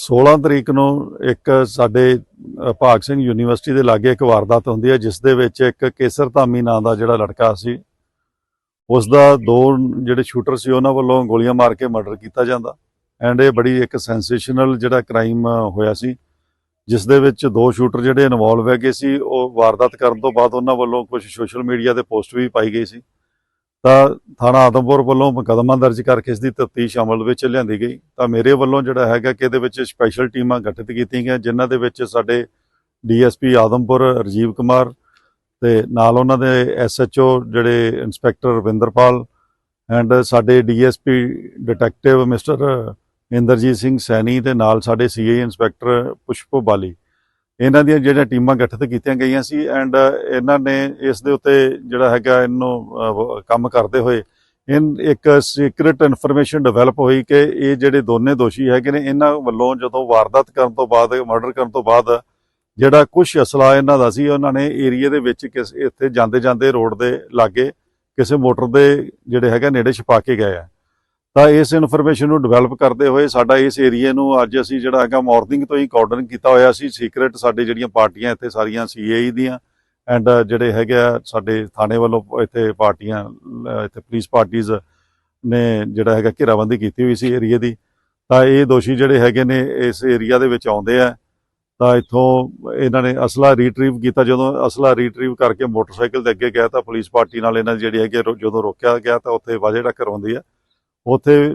16 ਤਰੀਕ ਨੂੰ ਇੱਕ ਸਾਡੇ ਭਾਗ ਸਿੰਘ ਯੂਨੀਵਰਸਿਟੀ ਦੇ ਲਾਗੇ ਇੱਕ ਵਾਰਦਾਤ ਹੁੰਦੀ ਹੈ, ਜਿਸ ਦੇ ਵਿੱਚ ਇੱਕ ਕੇਸਰ ਧਾਮੀ ਨਾਂ ਦਾ ਜਿਹੜਾ ਲੜਕਾ ਸੀ ਉਸ ਦਾ ਦੋ ਜਿਹੜੇ ਸ਼ੂਟਰ ਸੀ, ਉਹਨਾਂ ਵੱਲੋਂ ਗੋਲੀਆਂ ਮਾਰ ਕੇ ਮਰਡਰ ਕੀਤਾ ਜਾਂਦਾ। ਐਂਡ ਇਹ ਬੜੀ ਇੱਕ ਸੈਂਸੇਸ਼ਨਲ ਜਿਹੜਾ ਕ੍ਰਾਈਮ ਹੋਇਆ ਸੀ, ਜਿਸ ਦੇ ਵਿੱਚ ਦੋ ਸ਼ੂਟਰ ਜਿਹੜੇ ਇਨਵੋਲਵ ਹੈਗੇ ਸੀ, ਉਹ ਵਾਰਦਾਤ ਕਰਨ ਤੋਂ ਬਾਅਦ ਉਹਨਾਂ ਵੱਲੋਂ ਕੁਝ ਸੋਸ਼ਲ ਮੀਡੀਆ ਤੇ ਪੋਸਟ ਵੀ ਪਾਈ ਗਈ ਸੀ। ਤਾਂ ਥਾਣਾ ਆਦਮਪੁਰ ਵੱਲੋਂ ਮੁਕੱਦਮਾ ਦਰਜ ਕਰਕੇ ਇਸ ਦੀ ਤਫਤੀਸ਼ ਅਮਲ ਵਿੱਚ ਲਿਆਂਦੀ ਗਈ। ਤਾਂ ਮੇਰੇ ਵੱਲੋਂ ਜਿਹੜਾ ਹੈਗਾ ਕਿ ਇਹਦੇ ਵਿੱਚ ਸਪੈਸ਼ਲ ਟੀਮਾਂ ਗਠਿਤ ਕੀਤੀਆਂ ਗਈਆਂ ਜਿਨ੍ਹਾਂ ਦੇ ਵਿੱਚ ਸਾਡੇ ਡੀਐਸਪੀ ਆਦਮਪੁਰ ਰਜੀਵ ਕੁਮਾਰ ਤੇ ਨਾਲ ਉਹਨਾਂ ਦੇ ਐਸਐਚਓ ਜਿਹੜੇ ਇੰਸਪੈਕਟਰ ਰਵਿੰਦਰਪਾਲ ਐਂਡ ਸਾਡੇ DSP detective mister Inderjit Singh Saini ਤੇ ਨਾਲ ਸਾਡੇ ਸੀਆਈ ਇੰਸਪੈਕਟਰ ਪੁਸ਼ਪੋ ਬਾਲੀ। ਇਹਨਾਂ ਦੀਆਂ ਜਿਹੜੀਆਂ ਟੀਮਾਂ ਗਠਿਤ ਕੀਤੀਆਂ ਗਈਆਂ ਸੀ ਐਂਡ ਇਹਨਾਂ ਨੇ ਇਸ ਦੇ ਉੱਤੇ ਜਿਹੜਾ ਹੈਗਾ ਇਹਨੂੰ ਕੰਮ ਕਰਦੇ ਹੋਏ ਇਨ, ਇੱਕ ਸੀਕ੍ਰੀਟ ਇਨਫੋਰਮੇਸ਼ਨ ਡਿਵੈਲਪ ਹੋਈ ਕਿ ਇਹ ਜਿਹੜੇ ਦੋਨੇ ਦੋਸ਼ੀ ਹੈਗੇ ਨੇ, ਇਹਨਾਂ ਵੱਲੋਂ ਜਦੋਂ ਵਾਰਦਾਤ ਕਰਨ ਤੋਂ ਬਾਅਦ ਮਰਡਰ ਕਰਨ ਤੋਂ ਬਾਅਦ ਜਿਹੜਾ ਕੁਝ ਅਸਲਾ ਇਹਨਾਂ ਦਾ ਸੀ, ਉਹਨਾਂ ਨੇ ਏਰੀਆ ਦੇ ਵਿੱਚ ਕਿਸ, ਇੱਥੇ ਜਾਂਦੇ ਜਾਂਦੇ ਰੋਡ ਦੇ ਲਾਗੇ ਕਿਸੇ ਮੋਟਰ ਦੇ ਜਿਹੜੇ ਹੈਗਾ ਨੇੜੇ ਛਪਾ ਕੇ ਗਏ ਆ। ਤਾਂ ਇਸ ਇਨਫੋਰਮੇਸ਼ਨ ਨੂੰ ਡਿਵੈਲਪ ਕਰਦੇ ਹੋਏ ਸਾਡਾ ਇਸ ਏਰੀਆ ਨੂੰ ਅੱਜ ਅਸੀਂ ਜਿਹੜਾ ਹੈਗਾ ਮਾਰਨਿੰਗ ਤੋਂ ਹੀ ਕਾਰਡਨ ਕੀਤਾ ਹੋਇਆ ਸੀ। ਸੀਕ੍ਰੀਟ ਸਾਡੇ ਜਿਹੜੀਆਂ ਪਾਰਟੀਆਂ ਇੱਥੇ ਸਾਰੀਆਂ ਸੀਏਈ ਦੀਆਂ ਐਂਡ ਜਿਹੜੇ ਹੈਗੇ ਆ ਸਾਡੇ ਥਾਣੇ ਵੱਲੋਂ ਇੱਥੇ ਪਾਰਟੀਆਂ ਇੱਥੇ ਪੁਲਿਸ ਪਾਰਟੀਆਂ ਨੇ ਜਿਹੜਾ ਹੈਗਾ ਘੇਰਾਬੰਦੀ ਕੀਤੀ ਹੋਈ ਸੀ ਏਰੀਆ ਦੀ। ਤਾਂ ਇਹ ਦੋਸ਼ੀ ਜਿਹੜੇ ਹੈਗੇ ਨੇ ਇਸ ਏਰੀਆ ਦੇ ਵਿੱਚ ਆਉਂਦੇ ਆ। ਤਾਂ ਇੱਥੋਂ ਇਹਨਾਂ ਨੇ ਅਸਲਾ ਰੀਟਰੀਵ ਕੀਤਾ। ਜਦੋਂ ਅਸਲਾ ਰੀਟਰੀਵ ਕਰਕੇ ਮੋਟਰਸਾਈਕਲ ਦੇ ਅੱਗੇ ਗਿਆ ਤਾਂ ਪੁਲਿਸ ਪਾਰਟੀ ਨਾਲ ਇਹਨਾਂ ਦੀ ਜਿਹੜੀ ਹੈਗੀ ਆ, ਰੋ- ਜਦੋਂ ਰੋਕਿਆ ਗਿਆ ਤਾਂ ਉੱਥੇ ਵਾਜੇ ਟੱਕਰ ਹੁੰਦੀ ਆ। ਉੱਥੇ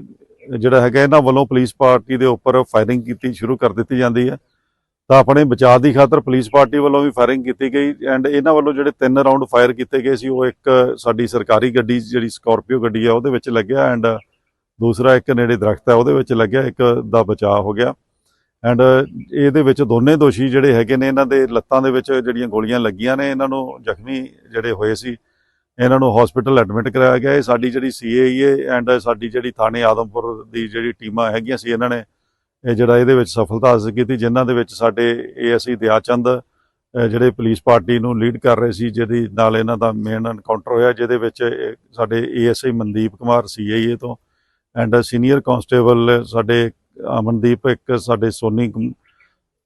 ਜਿਹੜਾ ਹੈਗਾ ਇਹਨਾਂ ਵੱਲੋਂ ਪੁਲਿਸ ਪਾਰਟੀ ਦੇ ਉੱਪਰ ਫਾਇਰਿੰਗ ਕੀਤੀ ਸ਼ੁਰੂ ਕਰ ਦਿੱਤੀ ਜਾਂਦੀ ਹੈ। ਤਾਂ ਆਪਣੇ ਬਚਾਅ ਦੀ ਖਾਤਰ ਪੁਲਿਸ ਪਾਰਟੀ ਵੱਲੋਂ ਵੀ ਫਾਇਰਿੰਗ ਕੀਤੀ ਗਈ ਐਂਡ ਇਹਨਾਂ ਵੱਲੋਂ ਜਿਹੜੇ ਤਿੰਨ ਰਾਉਂਡ ਫਾਇਰ ਕੀਤੇ ਗਏ ਸੀ, ਉਹ ਇੱਕ ਸਾਡੀ ਸਰਕਾਰੀ ਗੱਡੀ ਜਿਹੜੀ ਸਕਾਰਪੀਓ ਗੱਡੀ ਆ, ਉਹਦੇ ਵਿੱਚ ਲੱਗਿਆ ਐਂਡ ਦੂਸਰਾ ਇੱਕ ਨੇੜੇ ਦਰਖਤ ਹੈ ਉਹਦੇ ਵਿੱਚ ਲੱਗਿਆ, ਇੱਕ ਦਾ ਬਚਾਅ ਹੋ ਗਿਆ। ਐਂਡ ਇਹਦੇ ਵਿੱਚ ਦੋਨੇ ਦੋਸ਼ੀ ਜਿਹੜੇ ਹੈਗੇ ਨੇ, ਇਹਨਾਂ ਦੇ ਲੱਤਾਂ ਦੇ ਵਿੱਚ ਜਿਹੜੀਆਂ ਗੋਲੀਆਂ ਲੱਗੀਆਂ ਨੇ, ਇਹਨਾਂ ਨੂੰ ਜ਼ਖਮੀ ਜਿਹੜੇ ਹੋਏ ਸੀ। ਇਹਨਾਂ ਨੂੰ ਹਸਪੀਟਲ ਐਡਮਿਟ ਕਰਾਇਆ ਗਿਆ। ਇਹ ਸਾਡੀ ਜਿਹੜੀ ਸੀਏਏ ਐਂਡ ਸਾਡੀ ਜਿਹੜੀ ਥਾਣੇ ਆਦਮਪੁਰ ਦੀ ਜਿਹੜੀ ਟੀਮਾਂ ਹੈਗੀਆਂ ਸੀ, ਇਹਨਾਂ ਨੇ ਇਹ ਜਿਹੜਾ ਇਹਦੇ ਵਿੱਚ ਸਫਲਤਾ ਹਾਸਲ ਕੀਤੀ, ਜਿਨ੍ਹਾਂ ਦੇ ਵਿੱਚ ਸਾਡੇ ਏਐਸਆਈ ਦਿਆਚੰਦ, ਅਹ ਜਿਹੜੇ ਪੁਲਿਸ ਪਾਰਟੀ ਨੂੰ ਲੀਡ ਕਰ ਰਹੇ ਸੀ, ਜਿਹਦੀ ਨਾਲ ਇਹਨਾਂ ਦਾ ਮੇਨ ਐਨਕਾਊਂਟਰ ਹੋਇਆ, ਜਿਹਦੇ ਵਿੱਚ ਇਹ ਸਾਡੇ ਏਐਸਆਈ ਮਨਦੀਪ ਕੁਮਾਰ ਸੀਆਈਏ ਤੋਂ ਐਂਡ ਸੀਨੀਅਰ ਕਾਂਸਟੇਬਲ ਸਾਡੇ ਅਮਨਦੀਪ, ਇੱਕ ਸਾਡੇ ਸੋਨੀ ਕੁਮ-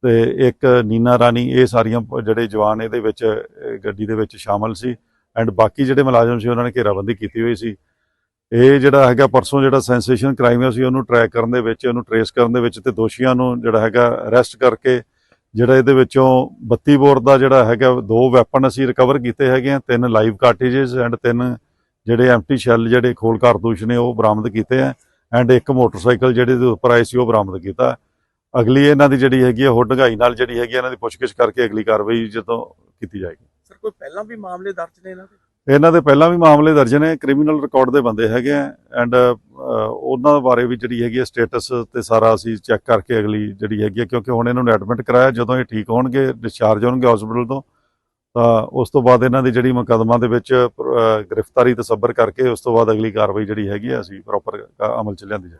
ਤੇ ਇੱਕ ਨੀਨਾ ਰਾਣੀ, ਇਹ ਸਾਰੀਆਂ ਜਿਹੜੇ ਜਵਾਨ ਇਹਦੇ ਵਿੱਚ ਗੱਡੀ ਦੇ ਵਿੱਚ ਸ਼ਾਮਲ ਸੀ। ਐਂਡ ਬਾਕੀ ਜਿਹੜੇ ਮੁਲਾਜ਼ਮ ਸੀ ਉਹਨਾਂ ਨੇ ਘੇਰਾਬੰਦੀ ਕੀਤੀ ਹੋਈ ਸੀ। ਇਹ ਜਿਹੜਾ ਹੈਗਾ ਪਰਸੋਂ ਜਿਹੜਾ ਸੈਂਸੇਸ਼ਨ ਕ੍ਰਾਈਮ ਸੀ ਉਹਨੂੰ ਟਰੈਕ ਕਰਨ ਦੇ ਵਿੱਚ ਉਹਨੂੰ ਟਰੇਸ ਕਰਨ ਦੇ ਵਿੱਚ ਤੇ ਦੋਸ਼ੀਆਂ ਨੂੰ ਜਿਹੜਾ ਹੈਗਾ ਅਰੈਸਟ ਕਰਕੇ ਜਿਹੜਾ ਇਹਦੇ ਵਿੱਚੋਂ 32 ਬੋਰ ਦਾ ਜਿਹੜਾ ਹੈਗਾ ਦੋ ਵੈਪਨ ਅਸੀਂ ਰਿਕਵਰ ਕੀਤੇ ਹੈਗੇ ਆ ਤਿੰਨ ਲਾਈਵ ਕਾਰਟ੍ਰਿਜਸ ਐਂਡ ਤਿੰਨ ਜਿਹੜੇ ਐਮਟੀ ਸ਼ੈਲ ਜਿਹੜੇ ਖੋਲ ਕਾਰਤੂਸ ਨੇ ਉਹ ਬਰਾਮਦ ਕੀਤੇ ਆ। ਐਂਡ ਇੱਕ ਮੋਟਰਸਾਈਕਲ ਜਿਹੜੇ ਦੇ ਉੱਪਰ ਆਏ ਸੀ ਉਹ ਬਰਾਮਦ ਕੀਤਾ। ਅਗਲੀ ਇਹਨਾਂ ਦੀ ਜਿਹੜੀ ਹੈਗੀ ਆ ਉਹ ਢੰਗਾਈ ਨਾਲ ਜਿਹੜੀ ਹੈਗੀ ਆ, ਇਹਨਾਂ ਦੀ ਪੁੱਛਗਿੱਛ ਕਰਕੇ ਅਗਲੀ ਕਾਰਵਾਈ ਜਦੋਂ ਕੀਤੀ ਜਾਏਗੀ। ਸਰ ਕੋਈ ਪਹਿਲਾਂ ਵੀ ਮਾਮਲੇ ਦਰਜ ਨੇ ਇਹਨਾਂ ਦੇ? ਇਹਨਾਂ ਦੇ ਪਹਿਲਾਂ ਵੀ ਮਾਮਲੇ ਦਰਜ ਨੇ ਕ੍ਰਿਮੀਨਲ ਰਿਕਾਰਡ ਦੇ ਬੰਦੇ ਹੈਗੇ ਆ ਐਂਡ ਉਹਨਾਂ ਬਾਰੇ ਵੀ ਜਿਹੜੀ ਹੈਗੀ ਸਟੇਟਸ ਤੇ ਸਾਰਾ ਅਸੀਂ ਚੈੱਕ ਕਰਕੇ ਅਗਲੀ ਜਿਹੜੀ ਹੈਗੀ ਆ, ਕਿਉਂਕਿ ਹੁਣ ਇਹਨਾਂ ਨੂੰ ਐਡਮਿਟ ਕਰਾਇਆ ਜਦੋਂ ਇਹ ਠੀਕ ਹੋਣਗੇ ਡਿਸਚਾਰਜ ਹੋਣਗੇ ਹਸਪੀਟਲ ਤੋਂ ਤਾਂ ਉਸ ਤੋਂ ਬਾਅਦ ਇਹਨਾਂ ਦੀ ਜਿਹੜੀ ਮੁਕੱਦਮਾ ਦੇ ਵਿੱਚ ਅਹ, ਗ੍ਰਿਫਤਾਰੀ ਤਸੱਬਰ ਕਰਕੇ ਉਸ ਤੋਂ ਬਾਅਦ ਅਗਲੀ ਕਾਰਵਾਈ ਜਿਹੜੀ ਹੈਗੀ ਆ ਅਸੀਂ ਪ੍ਰੋਪਰ ਅਮਲ ਚ ਲਿਆਂਦੀ ਜਾਏ